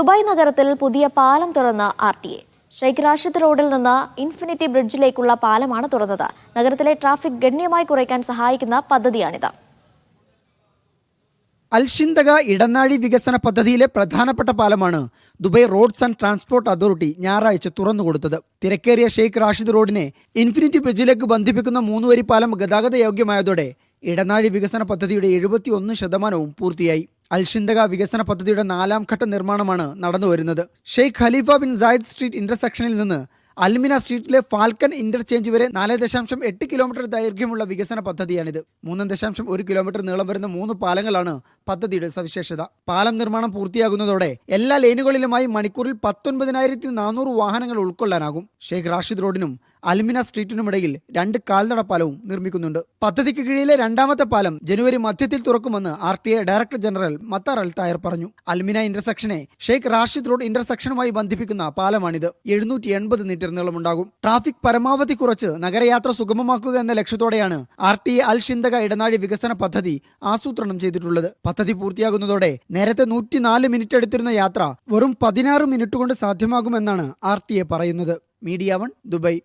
Dubai നഗരത്തിൽ പുതിയ പാലം തുറന്ന R T A. Sheikh Rashid റോഡിൽ നിന്ന് ഇൻഫിനിറ്റി ബ്രിഡ്ജിലേക്കുള്ള പാലമാണ് തുറന്നത്. നഗരത്തിലെ ട്രാഫിക് ഗണ്യമായി കുറയ്ക്കാൻ സഹായിക്കുന്ന പദ്ധതിയാണിത്. അൽഷിന്തക ഇടനാഴി വികസന പദ്ധതിയിലെ പ്രധാനപ്പെട്ട പാലമാണ് Dubai Roads and Transport Authority ഞായറാഴ്ച തുറന്നുകൊടുത്തത് തിരക്കേറിയ ഷെയ്ഖ് റാഷിദ് റോഡിനെ ഇൻഫിനിറ്റി ബ്രിഡ്ജിലേക്ക് ബന്ധിപ്പിക്കുന്ന മൂന്നുവരി പാലം ഗതാഗത യോഗ്യമായതോടെ ഇടനാഴി വികസന പദ്ധതിയുടെ എഴുപത്തിയൊന്ന് ശതമാനവും പൂർത്തിയായി. അൽഷിന്തക വികസന പദ്ധതിയുടെ നാലാം ഘട്ട നിർമ്മാണമാണ് നടന്നുവരുന്നത് Sheikh Khalifa bin Zayed Street ഇന്റർസെക്ഷനിൽ നിന്ന് അൽമിന സ്ട്രീറ്റിലെ ഫാൽക്കൻ ഇന്റർചേഞ്ച് വരെ നാല് ദശാംശം എട്ട് കിലോമീറ്റർ ദൈർഘ്യമുള്ള വികസന പദ്ധതിയാണിത്. മൂന്ന് ദശാംശം ഒരു കിലോമീറ്റർ നീളം വരുന്ന മൂന്ന് പാലങ്ങളാണ് പദ്ധതിയുടെ സവിശേഷത. പാലം നിർമ്മാണം പൂർത്തിയാകുന്നതോടെ എല്ലാ ലൈനുകളിലുമായി മണിക്കൂറിൽ പത്തൊൻപതിനായിരത്തി നാനൂറ് വാഹനങ്ങൾ ഉൾക്കൊള്ളാനാകും. ഷെയ്ഖ് റാഷിദ് റോഡിനും അൽമിന സ്ട്രീറ്റിനുമിടയിൽ രണ്ട് കാൽനട പാലവും നിർമ്മിക്കുന്നുണ്ട്. പദ്ധതിക്ക് കീഴിലെ രണ്ടാമത്തെ പാലം ജനുവരി മധ്യത്തിൽ തുറക്കുമെന്ന് R T A director general Mattar Al Tayer പറഞ്ഞു. അലുമിന ഇന്റർസെക്ഷനെ ഷെയ്ഖ് റാഷിദ് റോഡ് ഇന്റർസെക്ഷനുമായി ബന്ധിപ്പിക്കുന്ന പാലമാണിത്. എഴുന്നൂറ്റി എൺപത് മീറ്റർ നീളമുണ്ടാകും. ട്രാഫിക് പരമാവധി കുറച്ച് നഗരയാത്ര സുഗമമാക്കുക എന്ന ലക്ഷ്യത്തോടെയാണ് R T A Al Shindagha ഇടനാഴി വികസന പദ്ധതി ആസൂത്രണം ചെയ്തിട്ടുള്ളത്. പദ്ധതി പൂർത്തിയാകുന്നതോടെ നേരത്തെ നൂറ്റിനാല് മിനിറ്റ് എടുത്തിരുന്ന യാത്ര വെറും പതിനാറ് മിനിറ്റ് കൊണ്ട് സാധ്യമാകുമെന്നാണ് ആർ ടി എ പറയുന്നത്. Media One Dubai